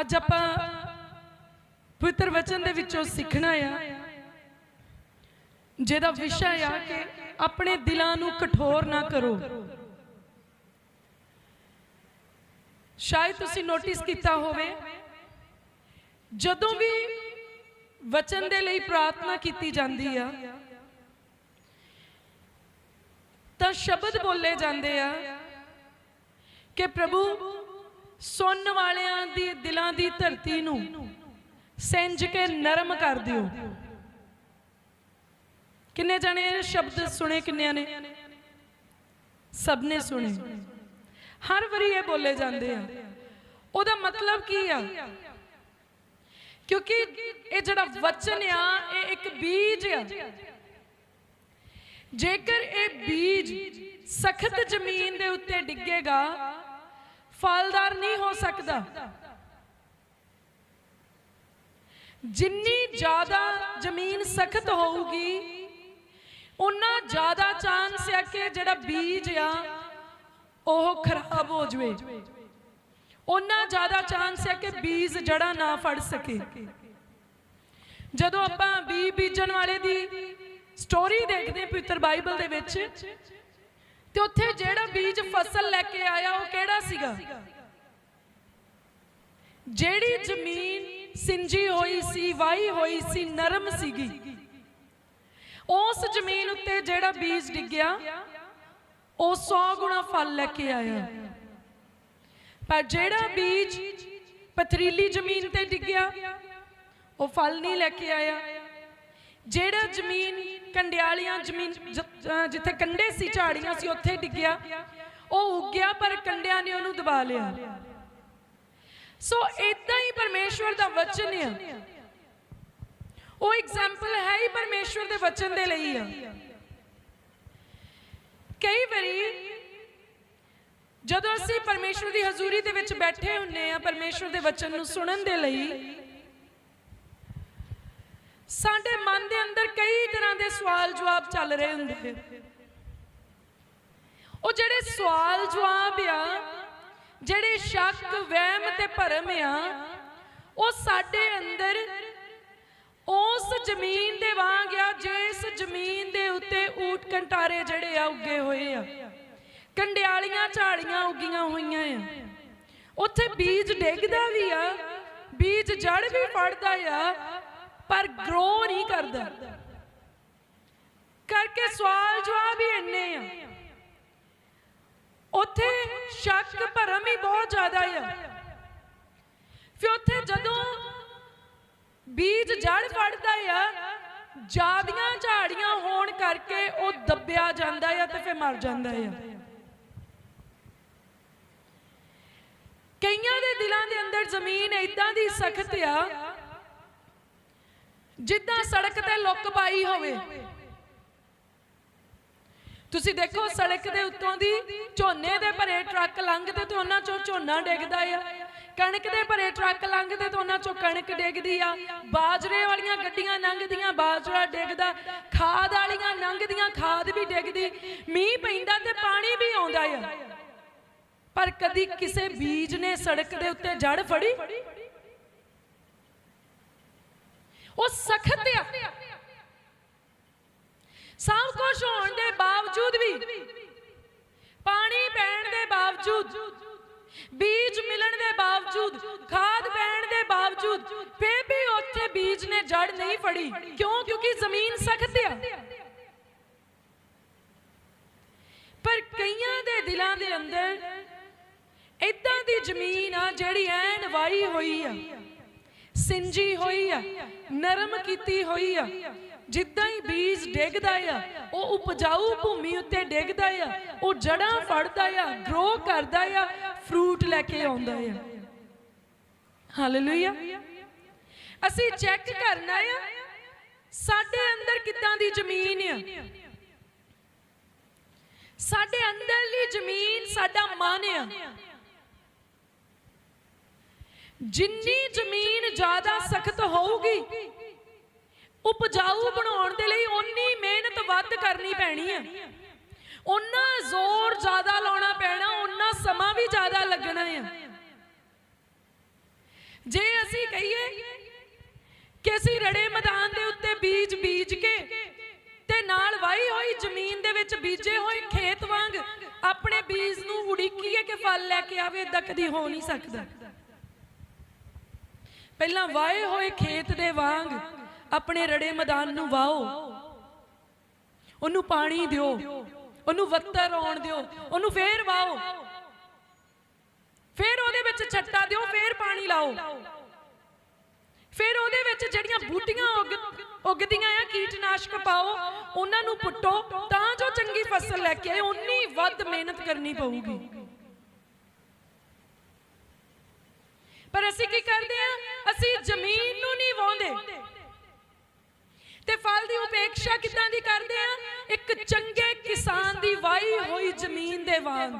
ਅੱਜ ਆਪਾਂ ਪਵਿੱਤਰ ਵਚਨ ਦੇ ਵਿੱਚੋਂ ਸਿੱਖਣਾ ਆ। ਜਿਹਦਾ ਵਿਸ਼ਾ ਆ ਕਿ ਆਪਣੇ ਦਿਲਾਂ ਨੂੰ ਕਠੋਰ ਨਾ ਕਰੋ। ਸ਼ਾਇਦ ਤੁਸੀਂ ਨੋਟਿਸ ਕੀਤਾ ਹੋਵੇ, ਜਦੋਂ ਵੀ ਵਚਨ ਦੇ ਲਈ ਪ੍ਰਾਰਥਨਾ ਕੀਤੀ ਜਾਂਦੀ ਆ, ਤਾਂ ਸ਼ਬਦ ਬੋਲੇ ਜਾਂਦੇ ਆ ਕਿ ਪ੍ਰਭੂ ਸੁਣਨ ਵਾਲਿਆਂ ਦੀ, ਦਿਲਾਂ ਦੀ ਧਰਤੀ ਨੂੰ ਸਿੰਜ ਕੇ ਨਰਮ ਕਰ ਦਿਓ। ਕਿੰਨੇ ਜਣੇ ਇਹ ਸ਼ਬਦ ਸੁਣੇ, ਕਿੰਨਿਆਂ ਨੇ? ਸਭ ਨੇ ਸੁਣੇ। ਹਰ ਵਾਰੀ ਇਹ ਬੋਲੇ ਜਾਂਦੇ ਆ। ਉਹਦਾ ਮਤਲਬ ਕੀ ਆ? ਕਿਉਂਕਿ ਇਹ ਜਿਹੜਾ ਵਚਨ ਆ, ਇਹ ਇੱਕ ਬੀਜ ਆ। ਜੇਕਰ ਇਹ ਬੀਜ ਸਖਤ ਜ਼ਮੀਨ ਦੇ ਉੱਤੇ ਫਲਦਾਰ ਨਹੀਂ ਹੋ ਸਕਦਾ। ਜਿੰਨੀ ਜ਼ਿਆਦਾ ਜ਼ਮੀਨ ਸਖਤ ਹੋਊਗੀ ਉਨਾ ਜ਼ਿਆਦਾ ਚਾਂਸ ਹੈ ਕਿ ਜਿਹੜਾ ਬੀਜ ਆ, ਉਹ ਖਰਾਬ ਹੋ ਜਵੇ। ਉਨਾ ਜ਼ਿਆਦਾ ਚਾਂਸ ਹੈ ਕਿ ਬੀਜ ਜੜਾ ਨਾ ਫੜ ਸਕੇ। ਜਦੋਂ ਆਪਾਂ ਬੀ ਬੀਜਣ ਵਾਲੇ ਦੀ ਸਟੋਰੀ ਦੇਖਦੇ ਹਾਂ ਪਵਿੱਤਰ ਬਾਈਬਲ ਦੇ ਵਿੱਚ ਤੇ ਉੱਥੇ ਜਿਹੜਾ ਬੀਜ ਫਸਲ ਲੈ ਕੇ ਆਇਆ ਉਹ ਕਿਹੜਾ ਸੀਗਾ? ਜਿਹੜੀ ਜ਼ਮੀਨ ਸਿੰਜੀ ਹੋਈ ਸੀ, ਵਾਈ ਹੋਈ ਸੀ, ਨਰਮ ਸੀਗੀ। ਉਸ ਜ਼ਮੀਨ ਉੱਤੇ ਜਿਹੜਾ ਬੀਜ ਡਿੱਗਿਆ, ਉਹ 100 ਗੁਣਾ ਫਲ ਲੈ ਕੇ ਆਇਆ। ਪਰ ਜਿਹੜਾ ਬੀਜ ਪਥਰੀਲੀ ਜ਼ਮੀਨ ਤੇ ਡਿੱਗਿਆ, ਉਹ ਫਲ ਨਹੀਂ ਲੈ ਕੇ ਆਇਆ। ਜਿਹੜਾ ਜ਼ਮੀਨ ਕੰਡਿਆਲੀਆਂ ਜ਼ਮੀਨ ਜਿੱਥੇ ਕੰਡੇ ਸੀ, ਝਾੜੀਆਂ ਸੀ, ਉੱਥੇ ਡਿੱਗਿਆ। ਉਹ ਉੱਗਿਆ, ਪਰ ਕੰਡਿਆਂ ਨੇ ਉਹਨੂੰ ਦਬਾ ਲਿਆ। ਸੋ ਇਦਾਂ ਹੀ ਪਰਮੇਸ਼ਵਰ ਦਾ ਵਚਨ ਆ। ਉਹ ਐਗਜ਼ਾਮਪਲ ਹੈ ਹੀ ਪਰਮੇਸ਼ਵਰ ਦੇ ਵਚਨ ਦੇ ਲਈ ਆ। ਕਈ ਵਾਰੀ ਜਦੋਂ ਅਸੀਂ ਪਰਮੇਸ਼ਵਰ ਦੀ ਹਜ਼ੂਰੀ ਦੇ ਵਿੱਚ ਬੈਠੇ ਹੁੰਨੇ ਆ, ਪਰਮੇਸ਼ਵਰ ਦੇ ਵਚਨ ਨੂੰ ਸੁਣਨ ਦੇ ਲਈ ਸਾਡੇ ਮਨ ਦੇ ਅੰਦਰ ਕਈ ਤਰ੍ਹਾਂ ਦੇ ਸਵਾਲ ਜਵਾਬ ਚੱਲ ਰਹੇ ਹੁੰਦੇ ਉਹ ਜਿਹੜੇ ਸਵਾਲ ਜਵਾਬ ਆ, ਜਿਹੜੇ ਸ਼ੱਕ, ਵਹਿਮ ਤੇ ਭਰਮ ਆ, ਉਹ ਸਾਡੇ ਅੰਦਰ ਉਸ ਜ਼ਮੀਨ ਦੇ ਵਾਂਗ ਆ ਜਿਸ ਜ਼ਮੀਨ ਦੇ ਉੱਤੇ ਊਟ ਕੰਟਾਰੇ ਜਿਹੜੇ ਆ ਉੱਗੇ ਹੋਏ ਆ। ਕੰਡਿਆਲੀਆਂ ਝਾੜੀਆਂ ਉੱਗੀਆਂ ਹੋਈਆਂ ਆ। ਉੱਥੇ ਬੀਜ ਡਿੱਗਦਾ ਵੀ ਆ, ਬੀਜ ਜੜ ਵੀ ਫੜਦਾ ਆ ਪਰ ਗਰੋ ਨਹੀਂ ਕਰਦਾ। ਕਰਕੇ ਸਵਾਲ ਜਵਾਬ ਹੀ ਇੰਨੇ ਆ। ਉੱਥੇ ਸ਼ੱਕ ਭਰਮ ਹੀ ਬਹੁਤ ਜ਼ਿਆਦਾ ਆ। ਫਿਰ ਉੱਥੇ ਜਦੋਂ ਬੀਜ ਜੜ ਫੜਦਾ ਆ ਜਿਆਦੀਆਂ ਝਾੜੀਆਂ ਹੋਣ ਕਰਕੇ ਉਹ ਦੱਬਿਆ ਜਾਂਦਾ ਆ ਤੇ ਫਿਰ ਮਰ ਜਾਂਦਾ ਆ। ਕਈਆਂ ਦੇ ਦਿਲਾਂ ਦੇ ਅੰਦਰ ਜ਼ਮੀਨ ਇਦਾਂ ਦੀ ਸਖਤ ਆ ਜਿੱਦਾਂ ਸੜਕ ਤੇ ਲੁੱਕ ਪਾਈ ਹੋਵੇ। ਤੁਸੀਂ ਦੇਖੋ ਸੜਕ ਦੇ ਉੱਤੋਂ ਦੀ ਝੋਨੇ ਦੇ ਭਰੇ ਟਰੱਕ ਲੰਘਦੇ ਤੇ ਉਹਨਾਂ ਚੋਂ ਝੋਨਾ ਡਿੱਗਦਾ ਆ। ਕਣਕ ਦੇ ਭਰੇ ਟਰੱਕ ਲੰਘਦੇ ਤੇ ਉਹਨਾਂ ਚੋਂ ਕਣਕ ਡਿੱਗਦੀ ਆ। ਬਾਜਰੇ ਵਾਲੀਆਂ ਗੱਡੀਆਂ ਲੰਘਦੀਆਂ, ਬਾਜਰਾ ਡਿੱਗਦਾ। ਖਾਦ ਵਾਲੀਆਂ ਲੰਘਦੀਆਂ, ਖਾਦ ਵੀ ਡਿੱਗਦੀ। ਮੀਂਹ ਪੈਂਦਾ ਤੇ ਪਾਣੀ ਵੀ ਆਉਂਦਾ ਆ। ਪਰ ਕਦੀ ਕਿਸੇ ਬੀਜ ਨੇ ਸੜਕ ਦੇ ਉੱਤੇ ਜੜ ਫੜੀ? ਉਹ ਸਖਤ ਆ। ਸਭ ਕੁਝ ਹੋਣ ਦੇ ਬਾਵਜੂਦ ਵੀ, ਪਾਣੀ ਪੈਣ ਦੇ ਬਾਵਜੂਦ, ਬੀਜ ਮਿਲਣ ਦੇ ਬਾਵਜੂਦ, ਖਾਦ ਪੈਣ ਦੇ ਬਾਵਜੂਦ, ਫੇਰ ਵੀ ਉੱਥੇ ਬੀਜ ਨੇ ਜੜ ਨਹੀਂ ਫੜੀ। ਕਿਉਂ? ਕਿਉਂਕਿ ਜ਼ਮੀਨ ਸਖਤ ਆ। ਪਰ ਕਈਆਂ ਦੇ ਦਿਲਾਂ ਦੇ ਅੰਦਰ ਇਦਾਂ ਦੀ ਜ਼ਮੀਨ ਆ ਜਿਹੜੀ ਐਨ ਵਾਈ ਹੋਈ ਆ। ਸਿੰਜੀ ਹੋਈ ਆ, ਨਰਮ ਕੀਤੀ ਹੋਈ ਆ। ਜਿੱਦਾਂ ਹੀ ਬੀਜ ਡਿੱਗਦਾ ਆ, ਉਹ ਉਪਜਾਊ ਭੂਮੀ ਉੱਤੇ ਡਿੱਗਦਾ ਆ, ਉਹ ਜੜਾਂ ਫੜਦਾ ਆ ਗਰੋ ਕਰਦਾ ਆ ਫਰੂਟ ਲੈ ਕੇ ਆਉਂਦਾ ਆ। ਹਾਲੇਲੂਇਆ ਅਸੀਂ ਚੈੱਕ ਕਰਨਾ ਆ, ਸਾਡੇ ਅੰਦਰ ਕਿੱਦਾਂ ਦੀ ਜ਼ਮੀਨ ਆ? ਸਾਡੇ ਅੰਦਰਲੀ ਜ਼ਮੀਨ ਸਾਡਾ ਮਨ ਆ। ਜਿੰਨੀ ਜ਼ਮੀਨ ਜ਼ਿਆਦਾ ਸਖਤ ਹੋਊਗੀ, ਉਪਜਾਊ ਬਣਾਉਣ ਦੇ ਲਈ ਓਨੀ ਮਿਹਨਤ ਵੱਧ ਕਰਨੀ ਪੈਣੀ ਹੈ ਓਨਾ ਜ਼ੋਰ ਜ਼ਿਆਦਾ ਲਾਉਣਾ ਪੈਣਾ, ਓਨਾ ਸਮਾਂ ਵੀ ਜ਼ਿਆਦਾ ਲੱਗਣਾ ਹੈ ਜੇ ਅਸੀਂ ਕਹੀਏ ਕਿ ਅਸੀਂ ਰੜੇ ਮੈਦਾਨ ਦੇ ਉੱਤੇ ਬੀਜ ਬੀਜ ਕੇ ਤੇ ਨਾਲ ਵਾਹੀ ਹੋਈ ਜ਼ਮੀਨ ਦੇ ਵਿੱਚ ਬੀਜੇ ਹੋਏ ਖੇਤ ਵਾਂਗ ਆਪਣੇ ਬੀਜ ਨੂੰ ਉਡੀਕੀਏ ਕਿ ਫਲ ਲੈ ਕੇ ਆਵੇ ਇਦਾਂ ਕਦੀ ਹੋ ਨਹੀਂ ਸਕਦਾ। ਪਹਿਲਾਂ ਵਾਹੇ ਹੋਏ ਖੇਤ ਦੇ ਵਾਂਗ ਆਪਣੇ ਰੜੇ ਮੈਦਾਨ ਨੂੰ ਵਾਓ ਉਹਨੂੰ ਪਾਣੀ ਦਿਓ। ਉਹਨੂੰ ਵੱਤਰ ਆਉਣ ਦਿਓ। ਉਹਨੂੰ ਫੇਰ ਵਾਓ ਫਿਰ ਉਹਦੇ ਵਿੱਚ ਛੱਟਾ ਦਿਓ ਫੇਰ ਪਾਣੀ ਲਾਓ। ਫਿਰ ਉਹਦੇ ਵਿੱਚ ਜਿਹੜੀਆਂ ਬੂਟੀਆਂ ਉੱਗ ਉੱਗਦੀਆਂ ਆ ਕੀਟਨਾਸ਼ਕ ਪਾਓ ਉਹਨਾਂ ਨੂੰ ਪੁੱਟੋ ਤਾਂ ਜੋ ਚੰਗੀ ਫਸਲ ਲੈ ਕੇ ਆਏ। ਉਨੀ ਵੱਧ ਮਿਹਨਤ ਕਰਨੀ ਪਊਗੀ। ਪਰ ਅਸੀਂ ਕੀ ਕਰਦੇ ਆ? ਅਸੀਂ ਜ਼ਮੀਨ ਨੂੰ ਨਹੀਂ ਵਾਉਂਦੇ ਤੇ ਫਲ ਦੀ ਉਪੇਖਿਆ ਕਿਦਾਂ ਦੀ ਕਰਦੇ ਆ? ਇੱਕ ਚੰਗੇ ਕਿਸਾਨ ਦੀ ਵਾਈ ਹੋਈ ਜ਼ਮੀਨ ਦੇ ਵਾਂਗ।